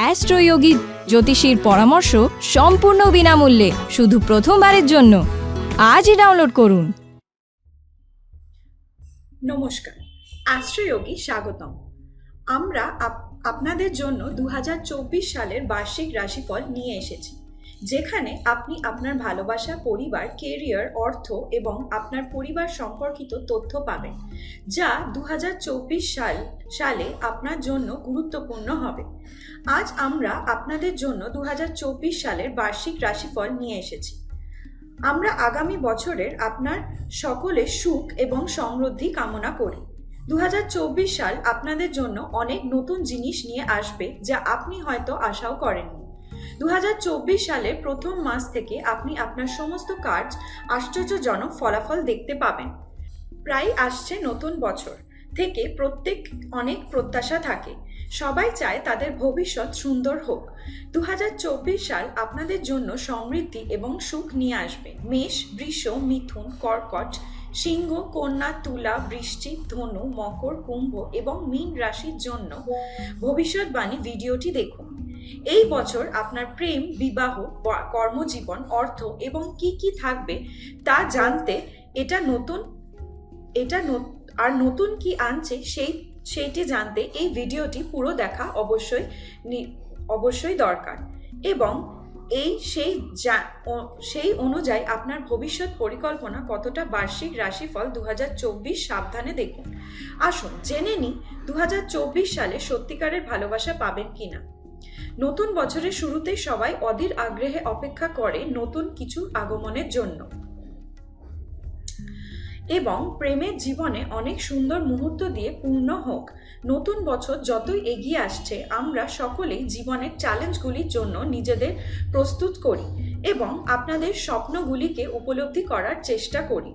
অ্যাস্ট্রোয়োগী জ্যোতিষীর পরামর্শ সম্পূর্ণ বিনামূল্যে, শুধু প্রথমবারের জন্য। আজই ডাউনলোড করুন। নমস্কার, অ্যাস্ট্রোয়োগী স্বাগতম। আমরা আপ- আপনাদের জন্য দু হাজার চব্বিশ সালের বার্ষিক রাশিফল নিয়ে এসেছি। যেখানে আপনি আপনার ভালোবাসা, পরিবার কেরিয়ার অর্থ এবং আপনার পরিবার সম্পর্কিত তথ্য পাবেন, যা দু হাজার চব্বিশ সাল, সালে আপনার জন্য গুরুত্বপূর্ণ হবে। আজ আমরা আপনাদের জন্য দু হাজার চব্বিশ সালের বার্ষিক রাশিফল নিয়ে এসেছি। আমরা আগামী বছরের আপনার সকলে সুখ এবং সমৃদ্ধি কামনা করি। দু হাজার চব্বিশ সাল আপনাদের জন্য অনেক নতুন জিনিস নিয়ে আসবে যা আপনি হয়তো আশাও করেননি। দু হাজার চব্বিশ সালের প্রথম মাস থেকে আপনি আপনার সমস্ত কাজ আশ্চর্যজনক ফলাফল দেখতে পাবেন। প্রায় আসছে নতুন বছর থেকে প্রত্যেক অনেক প্রত্যাশা থাকে। সবাই চায় তাদের ভবিষ্যৎ সুন্দর হোক। দু হাজার চব্বিশ সাল আপনাদের জন্য সমৃদ্ধি এবং সুখ নিয়ে আসবে। মেষ, বৃষ, মিথুন, কর্কট, সিংহ, কন্যা, তুলা বৃশ্চিক ধনু, মকর, কুম্ভ এবং মীন রাশির জন্য ভবিষ্যৎবাণী ভিডিওটি দেখুন। এই বছর আপনার প্রেম, বিবাহ কর্মজীবন, অর্থ এবং কি কি থাকবে তা জানতে এটা নতুন, এটা ন- আর নতুন কি আনছে সেই, সেইটি জানতে এই ভিডিওটি পুরো দেখা অবশ্যই নি- অবশ্যই দরকার। এবং এই সেই সেই অনুযায়ী আপনার ভবিষ্যৎ পরিকল্পনা কতটা বার্ষিক রাশিফল দু হাজার চব্বিশ সাবধানে দেখুন। আসুন, জেনে নিই দু সালে সত্যিকারের ভালোবাসা পাবেন কিনা। নতুন বছরের শুরুতে সবাই অধীর আগ্রহে অপেক্ষা করে নতুন কিছু আগমনের জন্য। এবং প্রেমের জীবনে অনেক সুন্দর মুহূর্ত দিয়ে পূর্ণ হোক। নতুন বছর যতই এগিয়ে আসছে, আমরা সকলেই জীবনের চ্যালেঞ্জগুলির জন্য নিজেদের প্রস্তুত করি এবং আপনাদের স্বপ্নগুলিকে উপলব্ধি করার চেষ্টা করি।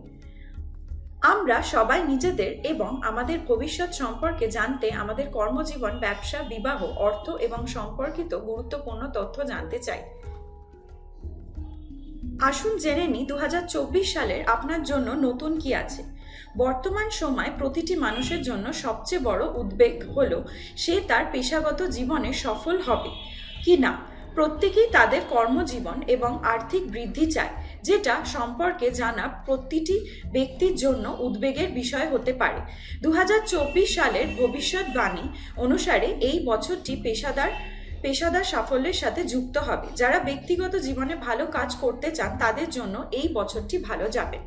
আমরা সবাই নিজেদের এবং আমাদের ভবিষ্যৎ সম্পর্কে জানতে আমাদের কর্মজীবন, ব্যবসা, বিবাহ, অর্থ এবং সম্পর্কিত গুরুত্বপূর্ণ তথ্য জানতে চাই। আসুন জেনে নিই দু সালের আপনার জন্য নতুন কি আছে। বর্তমান সময় প্রতিটি মানুষের জন্য সবচেয়ে বড় উদ্বেগ হলো, সে তার পেশাগত জীবনে সফল হবে কি না প্রত্যেকেই তাদের কর্মজীবন এবং আর্থিক বৃদ্ধি চায়। যেটা সম্পর্কে জানা প্রতিটি ব্যক্তির জন্য উদ্বেগের বিষয় হতে পারে। দু হাজার চব্বিশ সালের ভবিষ্যৎবাণী অনুসারে এই বছরটি পেশাদার পেশাদার সাফল্যের সাথে যুক্ত হবে। যারা ব্যক্তিগত জীবনে ভালো কাজ করতে চান, তাদের জন্য এই বছরটি ভালো যাবে।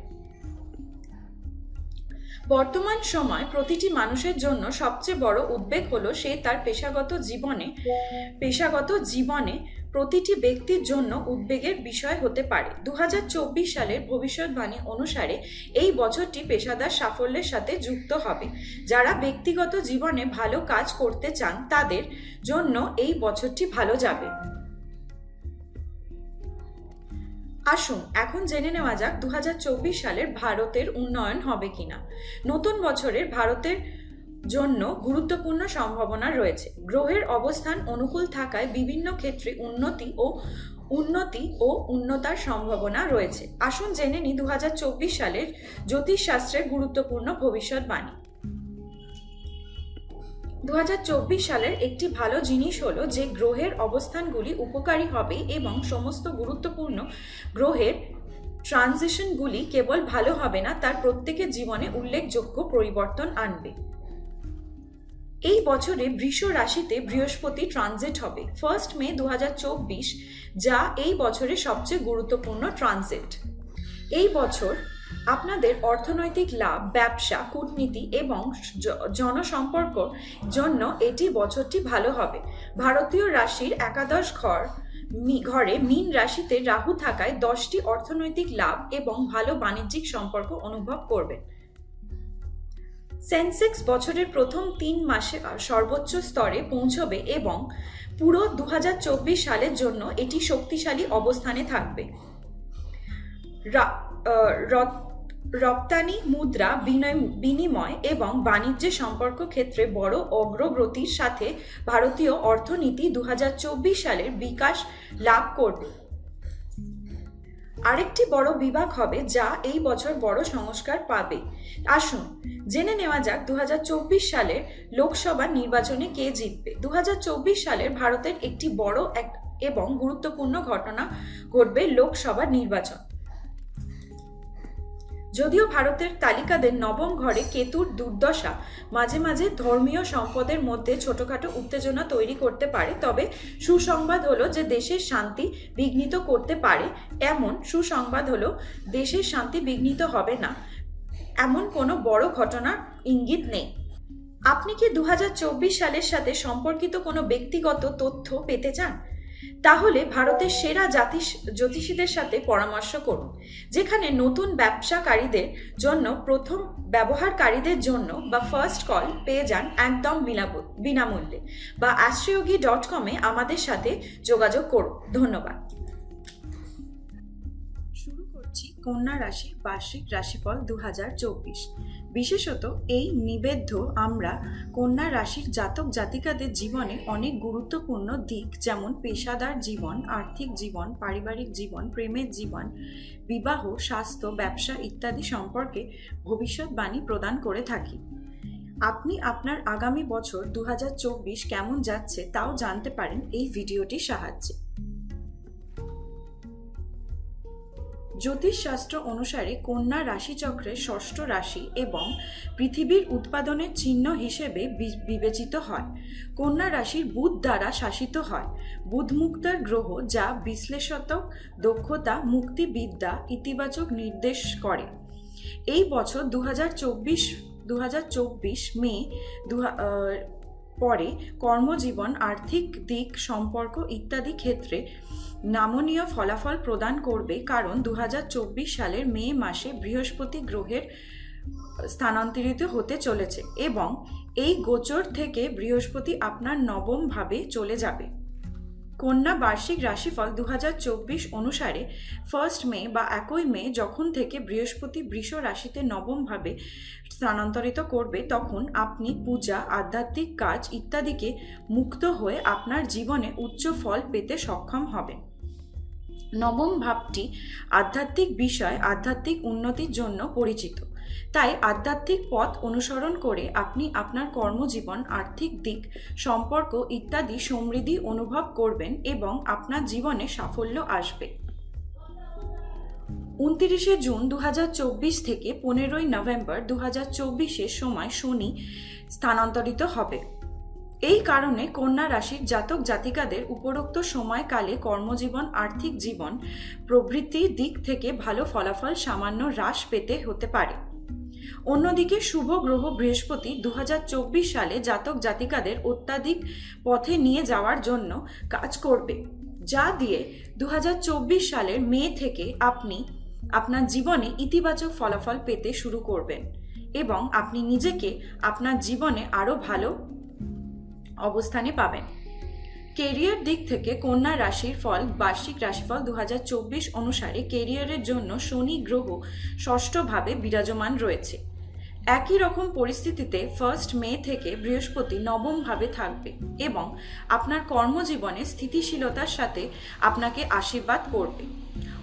বর্তমান সময় প্রতিটি মানুষের জন্য সবচেয়ে বড় উদ্বেগ হলো সে তার পেশাগত জীবনে পেশাগত জীবনে প্রতিটি ব্যক্তির জন্য উদ্বেগের বিষয় হতে পারে। দু হাজার চব্বিশ সালের ভবিষ্যৎবাণী অনুসারে এই বছরটি পেশাদার সাফল্যের সাথে যুক্ত হবে। যারা ব্যক্তিগত জীবনে ভালো কাজ করতে চান, তাদের জন্য এই বছরটি ভালো যাবে। আসুন, এখন জেনে নেওয়া যাক দু হাজার চব্বিশ সালের ভারতের উন্নয়ন হবে কিনা। নতুন বছরের ভারতের জন্য গুরুত্বপূর্ণ সম্ভাবনা রয়েছে। গ্রহের অবস্থান অনুকূল থাকায় বিভিন্ন ক্ষেত্রে উন্নতি ও উন্নতি ও উন্নতার সম্ভাবনা রয়েছে। আসুন জেনে নিই দু সালের জ্যোতিষশাস্ত্রের গুরুত্বপূর্ণ ভবিষ্যৎবাণী। দু হাজার চব্বিশ সালের একটি ভালো জিনিস হলো যে গ্রহের অবস্থানগুলি উপকারী হবে এবং সমস্ত গুরুত্বপূর্ণ গ্রহের ট্রানজিশনগুলি কেবল ভালো হবে না, তার প্রত্যেকের জীবনে উল্লেখযোগ্য পরিবর্তন আনবে। এই বছরে বৃষ রাশিতে বৃহস্পতি ট্রানজিট হবে। ফার্স্ট মে দু হাজার চব্বিশ, যা এই বছরের সবচেয়ে গুরুত্বপূর্ণ ট্রানজিট এই বছর আপনাদের অর্থনৈতিক লাভ, ব্যবসা, কূটনীতি এবং জনসম্পর্ক জন্য এটি বছরটি ভালো হবে। ভারতীয় রাশির একাদশ ঘর ঘরে মীন রাশিতে রাহু থাকায় দশটি অর্থনৈতিক লাভ এবং ভালো বাণিজ্যিক সম্পর্ক অনুভব করবেন। সেন্সেক্স বছরের প্রথম তিন মাসে সর্বোচ্চ স্তরে পৌঁছবে এবং পুরো দু হাজার চব্বিশ সালের জন্য এটি শক্তিশালী অবস্থানে থাকবে। রপ্তানি, মুদ্রা বিনিময় এবং বাণিজ্য সম্পর্ক ক্ষেত্রে বড় অগ্রগতির সাথে ভারতীয় অর্থনীতি দু হাজার চব্বিশ সালের বিকাশ লাভ করবে। আরেকটি বড় বিভাগ হবে যা এই বছর বড় সংস্কার পাবে। আসুন, জেনে নেওয়া যাক দু হাজার চব্বিশ সালের লোকসভা নির্বাচনে কে জিতবে। দু হাজার চব্বিশ সালের ভারতের একটি বড় এক এবং গুরুত্বপূর্ণ ঘটনা ঘটবে লোকসভা নির্বাচন। যদিও ভারতের তালিকাদের নবম ঘরে কেতুর দুর্দশা, মাঝে মাঝে ধর্মীয় সম্পদের মধ্যে ছোটখাটো উত্তেজনা তৈরি করতে পারে, তবে সুসংবাদ হলো যে দেশের শান্তি বিঘ্নিত করতে পারে, এমন সুসংবাদ হলো দেশের শান্তি বিঘ্নিত হবে না, এমন কোনো বড় ঘটনার ইঙ্গিত নেই। আপনি কি দু হাজার চব্বিশ সালের সাথে সম্পর্কিত কোনো ব্যক্তিগত তথ্য পেতে চান? তাহলে ভারতের সেরা জাতি জ্যোতিষীদের সাথে পরামর্শ করুন, যেখানে নতুন ব্যবসাকারীদের জন্য, প্রথম ব্যবহারকারীদের জন্য বা ফার্স্ট কল পেয়ে যান একদম বিনামূ- বিনামূল্যে বা অ্যাস্ট্রিয়োগি ডট কমে আমাদের সাথে যোগাযোগ করুন। ধন্যবাদ। শুরু করছি কন্যা রাশির বার্ষিক রাশিফল দু হাজার চব্বিশ। বিশেষত এই নিবেদ্য আমরা কন্যা রাশির জাতক জাতিকাদের জীবনে অনেক গুরুত্বপূর্ণ দিক, যেমন পেশাদার জীবন, আর্থিক জীবন, পারিবারিক জীবন, প্রেমের জীবন, বিবাহ, স্বাস্থ্য, ব্যবসা ইত্যাদি সম্পর্কে ভবিষ্যৎবাণী প্রদান করে থাকি। আপনি আপনার আগামী বছর দু হাজার চব্বিশ কেমন যাচ্ছে তাও জানতে পারেন এই ভিডিওটির সাহায্যে। জ্যোতিষশাস্ত্র অনুসারে কন্যা রাশিচক্রের ষষ্ঠ রাশি এবং পৃথিবীর উৎপাদনের চিহ্ন হিসেবে বিবেচিত হয়। কন্যা রাশির বুধ দ্বারা শাসিত হয়। বুধমুক্তার গ্রহ যা বিশ্লেষাত্মক দক্ষতা, মুক্তিবিদ্যা ইতিবাচক নির্দেশ করে। এই বছর দু হাজার চব্বিশ চব্বিশ মে দু পরে কর্মজীবন, আর্থিক দিক সম্পর্ক ইত্যাদি ক্ষেত্রে নামনীয় ফলাফল প্রদান করবে কারণ দু হাজার চব্বিশ সালের মে মাসে বৃহস্পতি গ্রহের স্থানান্তরিত হতে চলেছে এবং এই গোচর থেকে বৃহস্পতি আপনার নবমভাবে চলে যাবে। কন্যা বার্ষিক রাশিফল দু হাজার চব্বিশ অনুসারে ফার্স্ট মে বা একই মে যখন থেকে বৃহস্পতি বৃষ রাশিতে নবমভাবে স্থানান্তরিত করবে, তখন আপনি পূজা, আধ্যাত্মিক কাজ ইত্যাদিকে মুক্ত হয়ে আপনার জীবনে উচ্চ ফল পেতে সক্ষম হবেন। নবম ভাবটি আধ্যাত্মিক বিষয়, আধ্যাত্মিক উন্নতির জন্য পরিচিত। তাই আধ্যাত্মিক পথ অনুসরণ করে আপনি আপনার কর্মজীবন, আর্থিক দিক, সম্পর্ক ইত্যাদি সমৃদ্ধি অনুভব করবেন এবং আপনার জীবনে সাফল্য আসবে। উনতিরিশে জুন দু হাজার চব্বিশ থেকে পনেরোই নভেম্বর দু চব্বিশের সময় শনি স্থানান্তরিত হবে। এই কারণে কন্যা রাশির জাতক জাতিকাদের উপরোক্ত সময়কালে কর্মজীবন, আর্থিক জীবন প্রবৃত্তির দিক থেকে ভালো ফলাফল সামান্য হ্রাস পেতে হতে পারে। অন্যদিকে শুভ গ্রহ বৃহস্পতি দুহাজার চব্বিশ সালে জাতক জাতিকাদের অত্যাধিক পথে নিয়ে যাওয়ার জন্য কাজ করবে, যা দিয়ে দু হাজার চব্বিশ সালের মে থেকে আপনি আপনার জীবনে ইতিবাচক ফলাফল পেতে শুরু করবেন এবং আপনি নিজেকে আপনার জীবনে আরও ভালো অবস্থানে পাবেন। কেরিয়ার দিক থেকে কন্যা রাশির ফল, বার্ষিক রাশিফল দু হাজার চব্বিশ অনুসারে কেরিয়ারের জন্য শনি গ্রহ ষষ্ঠভাবে বিরাজমান রয়েছে। একই রকম পরিস্থিতিতে ফার্স্ট মে থেকে বৃহস্পতি নবমভাবে থাকবে এবং আপনার কর্মজীবনে স্থিতিশীলতার সাথে আপনাকে আশীর্বাদ করবে।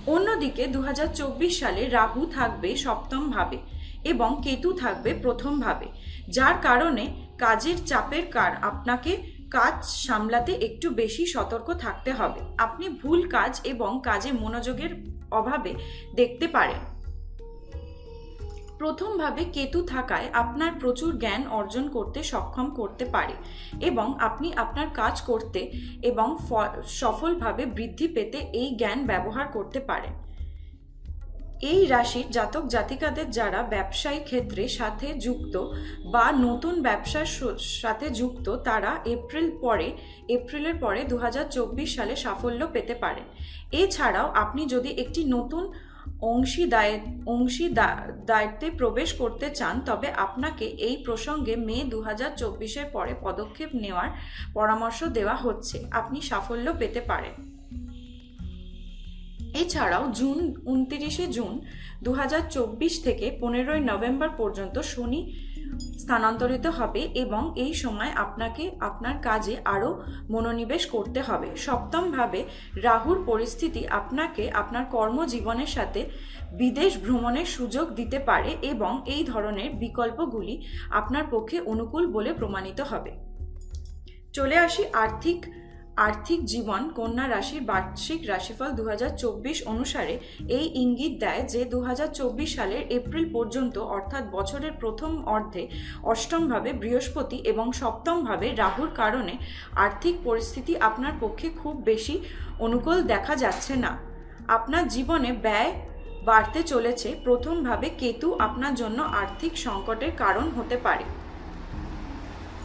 অন্যদিকে দু হাজার চব্বিশ সালে রাহু থাকবে সপ্তমভাবে এবং কেতু থাকবে প্রথমভাবে, যার কারণে কাজের চাপের কার আপনাকে কাজ সামলাতে একটু বেশি সতর্ক থাকতে হবে। আপনি ভুল কাজ এবং কাজে মনোযোগের অভাবে দেখতে পারেন। প্রথমভাবে কেতু থাকায় আপনার প্রচুর জ্ঞান অর্জন করতে সক্ষম করতে পারে এবং আপনি আপনার কাজ করতে এবং সফলভাবে বৃদ্ধি পেতে এই জ্ঞান ব্যবহার করতে পারেন। এই রাশির জাতক জাতিকাদের যারা ব্যবসায়ী ক্ষেত্রে সাথে যুক্ত বা নতুন ব্যবসার সাথে যুক্ত, তারা এপ্রিল পরে, এপ্রিলের পরে দু হাজার চব্বিশ সালে সাফল্য পেতে পারেন এছাড়াও আপনি যদি একটি নতুন অংশীদায় অংশীদায়িত্বে প্রবেশ করতে চান, তবে আপনাকে এই প্রসঙ্গে মে দু হাজার পরে পদক্ষেপ নেওয়ার পরামর্শ দেওয়া হচ্ছে। আপনি সাফল্য পেতে পারেন। এছাড়াও জুন উনতিরিশে জুন দু হাজার চব্বিশ থেকে পনেরোই নভেম্বর পর্যন্ত শনি স্থানান্তরিত হবে এবং এই সময় আপনাকে আপনার কাজে আরও মনোনিবেশ করতে হবে। সপ্তমভাবে রাহুর পরিস্থিতি আপনাকে আপনার কর্মজীবনের সাথে বিদেশ ভ্রমণের সুযোগ দিতে পারে এবং এই ধরনের বিকল্পগুলি আপনার পক্ষে অনুকূল বলে প্রমাণিত হবে। চলে আসি আর্থিক আর্থিক জীবন কন্যা রাশির বার্ষিক রাশিফল দু হাজার চব্বিশ অনুসারে এই ইঙ্গিত দেয় যে দু হাজার চব্বিশ সালের এপ্রিল পর্যন্ত, অর্থাৎ বছরের প্রথম অর্ধে, অষ্টমভাবে বৃহস্পতি এবং সপ্তমভাবে রাহুর কারণে আর্থিক পরিস্থিতি আপনার পক্ষে খুব বেশি অনুকূল দেখা যাচ্ছে না। আপনার জীবনে ব্যয় বাড়তে চলেছে, প্রথমভাবে কেতু আপনার জন্য আর্থিক সংকটের কারণ হতে পারে।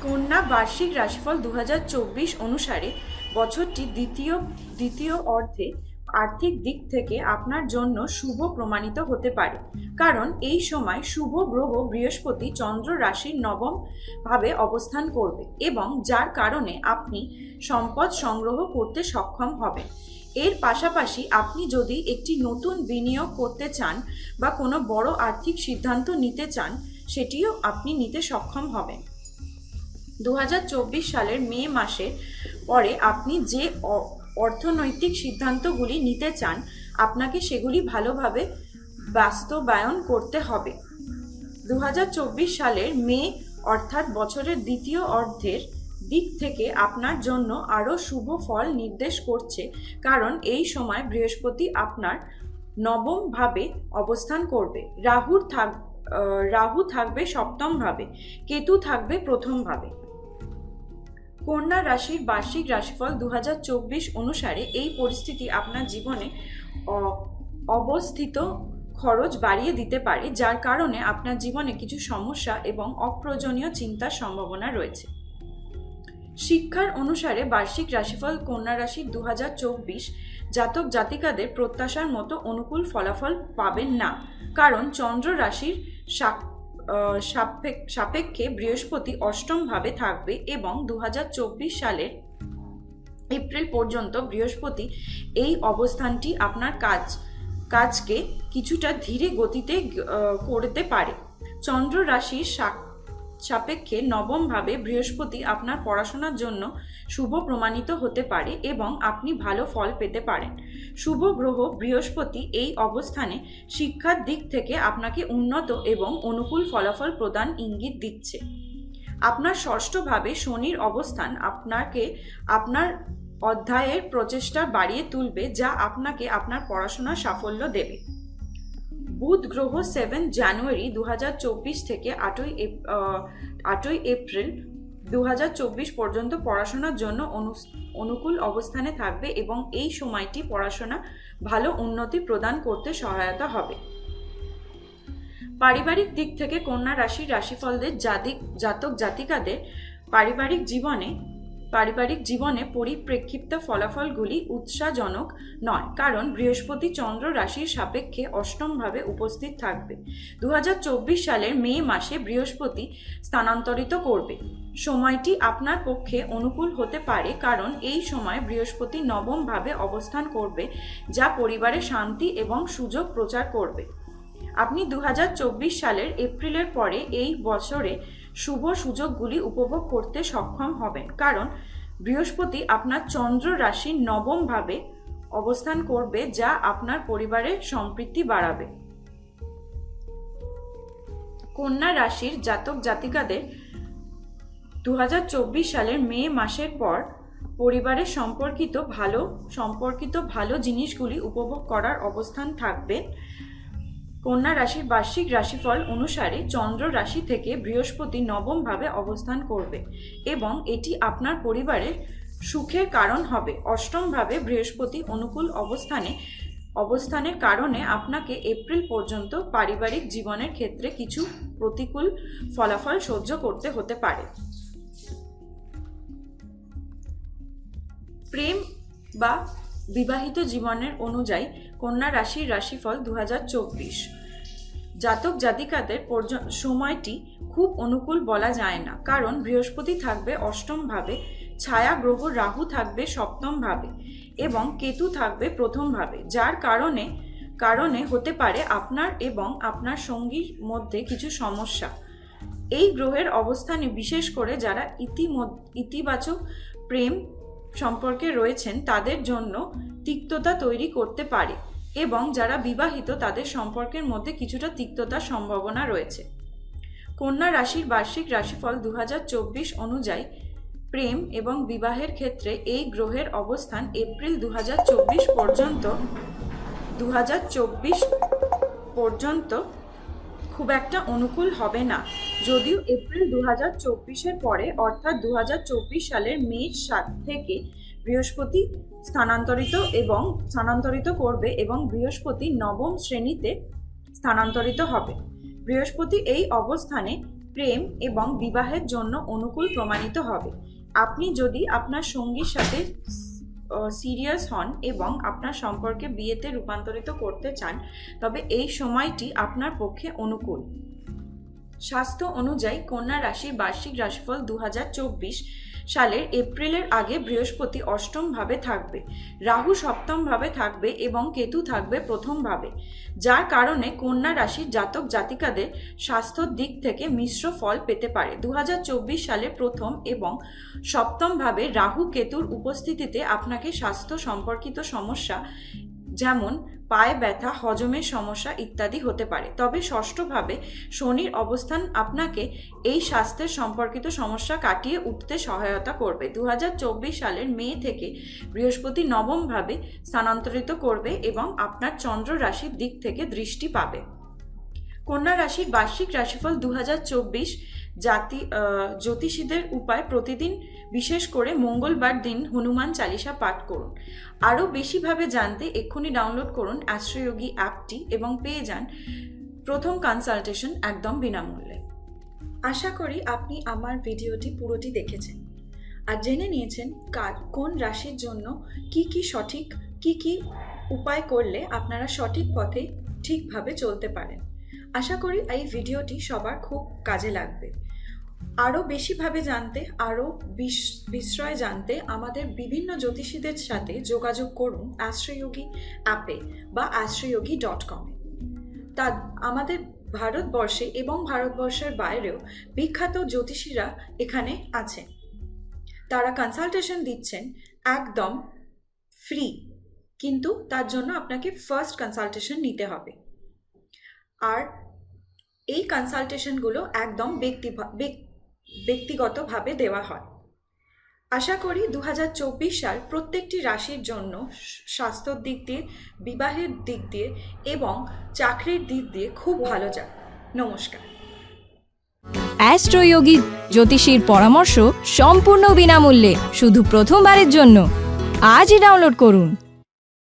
কন্যা বার্ষিক রাশিফল দু হাজার চব্বিশ অনুসারে বছরটি দ্বিতীয় দ্বিতীয় অর্ধে আর্থিক দিক থেকে আপনার জন্য শুভ প্রমাণিত হতে পারে। কারণ এই সময় শুভ গ্রহ বৃহস্পতি চন্দ্র রাশির নবম ভাবে অবস্থান করবে এবং যার কারণে আপনি সম্পদ সংগ্রহ করতে সক্ষম হবেন। এর পাশাপাশি আপনি যদি একটি নতুন বিনিয়োগ করতে চান বা কোনো বড় আর্থিক সিদ্ধান্ত নিতে চান, সেটিও আপনি নিতে সক্ষম হবেন। দু হাজার চব্বিশ সালের মে মাসে পরে আপনি যে অর্থনৈতিক সিদ্ধান্তগুলি নিতে চান, আপনাকে সেগুলি ভালোভাবে বাস্তবায়ন করতে হবে। দু হাজার চব্বিশ সালের মে, অর্থাৎ বছরের দ্বিতীয় অর্ধের দিক থেকে আপনার জন্য আরও শুভ ফল নির্দেশ করছে, কারণ এই সময় বৃহস্পতি আপনার নবমভাবে অবস্থান করবে। রাহুর থাক রাহু থাকবে সপ্তমভাবে, কেতু থাকবে প্রথম ভাবে কন্যা রাশির বার্ষিক রাশিফল দু হাজার চব্বিশ অনুসারে এই পরিস্থিতি আপনার জীবনে অবস্থিত খরচ বাড়িয়ে দিতে পারে, যার কারণে আপনার জীবনে কিছু সমস্যা এবং অপ্রয়োজনীয় চিন্তার সম্ভাবনা রয়েছে। শিক্ষার অনুসারে বার্ষিক রাশিফল কন্যা রাশির দু জাতক জাতিকাদের প্রত্যাশার মতো অনুকূল ফলাফল পাবেন না, কারণ চন্দ্র রাশির সাপেক্ষে বৃহস্পতি অষ্টমভাবে থাকবে এবং দু হাজার চব্বিশ সালের এপ্রিল পর্যন্ত বৃহস্পতি এই অবস্থানটি আপনার কাজ, কাজকে কিছুটা ধীরে গতিতে করতে পারে। চন্দ্র রাশির সাপেক্ষে নবমভাবে বৃহস্পতি আপনার পড়াশোনার জন্য শুভ প্রমাণিত হতে পারে এবং আপনি ভালো ফল পেতে পারেন। শুভ গ্রহ বৃহস্পতি এই অবস্থানে শিক্ষার দিক থেকে আপনাকে উন্নত এবং অনুকূল ফলাফল প্রদান ইঙ্গিত দিচ্ছে। আপনার ষষ্ঠভাবে শনির অবস্থান আপনাকে আপনার অধ্যায়ের প্রচেষ্টা বাড়িয়ে তুলবে যা আপনাকে আপনার পড়াশোনার সাফল্য দেবে। বুধ গ্রহ সেভেন জানুয়ারি দু হাজার চব্বিশ থেকে আটই আটই এপ্রিল দু হাজার চব্বিশ পর্যন্ত পড়াশোনার জন্য অনুকূল অবস্থানে থাকবে এবং এই সময়টি পড়াশোনা ভালো উন্নতি প্রদান করতে সহায়তা হবে। পারিবারিক দিক থেকে কন্যা রাশির রাশিফলদের জাতিক জাতক জাতিকাদের পারিবারিক জীবনে পারিবারিক জীবনে পরিপ্রেক্ষিপ্ত ফলাফলগুলি উৎসাহজনক নয়, কারণ বৃহস্পতি চন্দ্র রাশির সাপেক্ষে অষ্টমভাবে উপস্থিত থাকবে। দু হাজার চব্বিশ সালের মে মাসে বৃহস্পতি স্থানান্তরিত করবে। সময়টি আপনার পক্ষে অনুকূল হতে পারে, কারণ এই সময় বৃহস্পতি নবমভাবে অবস্থান করবে, যা পরিবারে শান্তি এবং সুযোগ প্রচার করবে। আপনি দু হাজার চব্বিশ সালের এপ্রিলের পরে এই বছরে শুভ সুযোগগুলি উপভোগ করতে সক্ষম হবেন। কারণ, বৃহস্পতি আপনার চন্দ্র রাশির নবম ভাবে অবস্থান করবে, যা আপনার পরিবারের সম্পৃক্তি বাড়াবে। কন্যা রাশির জাতক জাতিকাদের দু হাজার চব্বিশ সালের মে মাসের পর পরিবারের সম্পর্কিত ভালো সম্পর্কিত ভালো জিনিসগুলি উপভোগ করার অবস্থান থাকবে। কন্যা রাশির বার্ষিক রাশিফল অনুসারে চন্দ্র রাশি থেকে বৃহস্পতি নবমভাবে অবস্থান করবে এবং এটি আপনার পরিবারের সুখের কারণ হবে। অষ্টমভাবে বৃহস্পতি অনুকূল অবস্থানে, অবস্থানের কারণে আপনাকে এপ্রিল পর্যন্ত পারিবারিক জীবনের ক্ষেত্রে কিছু প্রতিকূল ফলাফল সহ্য করতে হতে পারে। প্রেম বা বিবাহিত জীবনের অনুযায়ী কন্যা রাশির রাশিফল দু হাজার চব্বিশ। জাতক জাতিকাদের সময়টি খুব অনুকূল বলা যায় না, কারণ বৃহস্পতি থাকবে অষ্টম ভাবে ছায়া গ্রহ রাহু থাকবে সপ্তম ভাবে এবং কেতু থাকবে প্রথম ভাবে যার কারণে কারণে হতে পারে আপনার এবং আপনার সঙ্গীর মধ্যে কিছু সমস্যা। এই গ্রহের অবস্থানে বিশেষ করে যারা ইতিবাচক প্রেম সম্পর্কে রয়েছেন, তাদের জন্য তিক্ততা তৈরি করতে পারে। এবং যারা বিবাহিত, তাদের সম্পর্কের মধ্যে কিছুটা তিক্ততার সম্ভাবনা রয়েছে। কন্যা রাশির বার্ষিক রাশিফল দু অনুযায়ী প্রেম এবং বিবাহের ক্ষেত্রে এই গ্রহের অবস্থান এপ্রিল দু হাজার চব্বিশ পর্যন্ত দু হাজার চব্বিশ পর্যন্ত খুব একটা অনুকূল হবে না। যদিও এপ্রিল দু হাজার পরে, অর্থাৎ দু সালের মে সাত থেকে বৃহস্পতি স্থানান্তরিত এবং স্থানান্তরিত করবে এবং বৃহস্পতি নবম শ্রেণীতে স্থানান্তরিত হবে। বৃহস্পতি এই অবস্থানে প্রেম এবং বিবাহের জন্য অনুকূল প্রমাণিত হবে। আপনি যদি আপনার সঙ্গীর সাথে সিরিয়াস হন এবং আপনার সম্পর্কে বিয়েতে রূপান্তরিত করতে চান, তবে এই সময়টি আপনার পক্ষে অনুকূল। স্বাস্থ্য অনুযায়ী কন্যা রাশির বার্ষিক রাশিফল দু হাজার চব্বিশ সালের এপ্রিলের আগে বৃহস্পতি অষ্টম ভাবে থাকবে, রাহু সপ্তম ভাবে থাকবে এবং কেতু থাকবে প্রথম ভাবে যার কারণে কন্যা রাশির জাতক জাতিকাদের স্বাস্থ্যর দিক থেকে মিশ্র ফল পেতে পারে। দু হাজার চব্বিশ সালে প্রথম এবং সপ্তম ভাবে রাহু কেতুর উপস্থিতিতে আপনাকে স্বাস্থ্য সম্পর্কিত সমস্যা যেমন পায়ে ব্যথা, হজমের সমস্যা ইত্যাদি হতে পারে। তবে ষষ্ঠভাবে শনির অবস্থান আপনাকে এই স্বাস্থ্যের সম্পর্কিত সমস্যা কাটিয়ে উঠতে সহায়তা করবে। দু হাজার চব্বিশ সালের মে থেকে বৃহস্পতি নবমভাবে স্থানান্তরিত করবে এবং আপনার চন্দ্র রাশির দিক থেকে দৃষ্টি পাবে। কন্যা রাশির বার্ষিক রাশিফল দু হাজার চব্বিশ জাতি জ্যোতিষীদের উপায় প্রতিদিন বিশেষ করে মঙ্গলবার দিন হনুমান চালিসা পাঠ করুন। আরও বেশিভাবে জানতে এক্ষুনি ডাউনলোড করুন অ্যাস্ট্রোয়োগী অ্যাপটি এবং পেয়ে যান প্রথম কনসালটেশন একদম বিনামূল্যে। আশা করি আপনি আমার ভিডিওটি পুরোটি দেখেছেন। আর জেনে নিয়েছেন কার, কোন রাশির জন্য কি কি সঠিক, কি কি উপায় করলে আপনারা সঠিক পথে ঠিকভাবে চলতে পারেন। আশা করি এই ভিডিওটি সবার খুব কাজে লাগবে। আরও বেশিভাবে জানতে আরও বিস্ময় জানতে আমাদের বিভিন্ন জ্যোতিষীদের সাথে যোগাযোগ করুন অ্যাস্ট্রোয়োগী অ্যাপে বা অ্যাস্ট্রোয়োগী ডট কমে তা আমাদের ভারতবর্ষে এবং ভারতবর্ষের বাইরেও বিখ্যাত জ্যোতিষীরা এখানে আছেন। তারা কনসালটেশন দিচ্ছেন একদম ফ্রি কিন্তু তার জন্য আপনাকে ফার্স্ট কনসালটেশন নিতে হবে। আর এই কনসালটেশনগুলো একদম ব্যক্তি ব্যক- ব্যক্তিগতভাবে দেওয়া হয়। আশা করি দু হাজার চব্বিশ সাল প্রত্যেকটি রাশির জন্য স্বাস্থ্যর দিক দিয়ে, বিবাহের দিক দিয়ে এবং চাকরির দিক দিয়ে খুব ভালো যাক নমস্কার। অ্যাস্ট্রোয়োগী জ্যোতিষীর পরামর্শ সম্পূর্ণ বিনামূল্যে, শুধু প্রথমবারের জন্য। আজই ডাউনলোড করুন।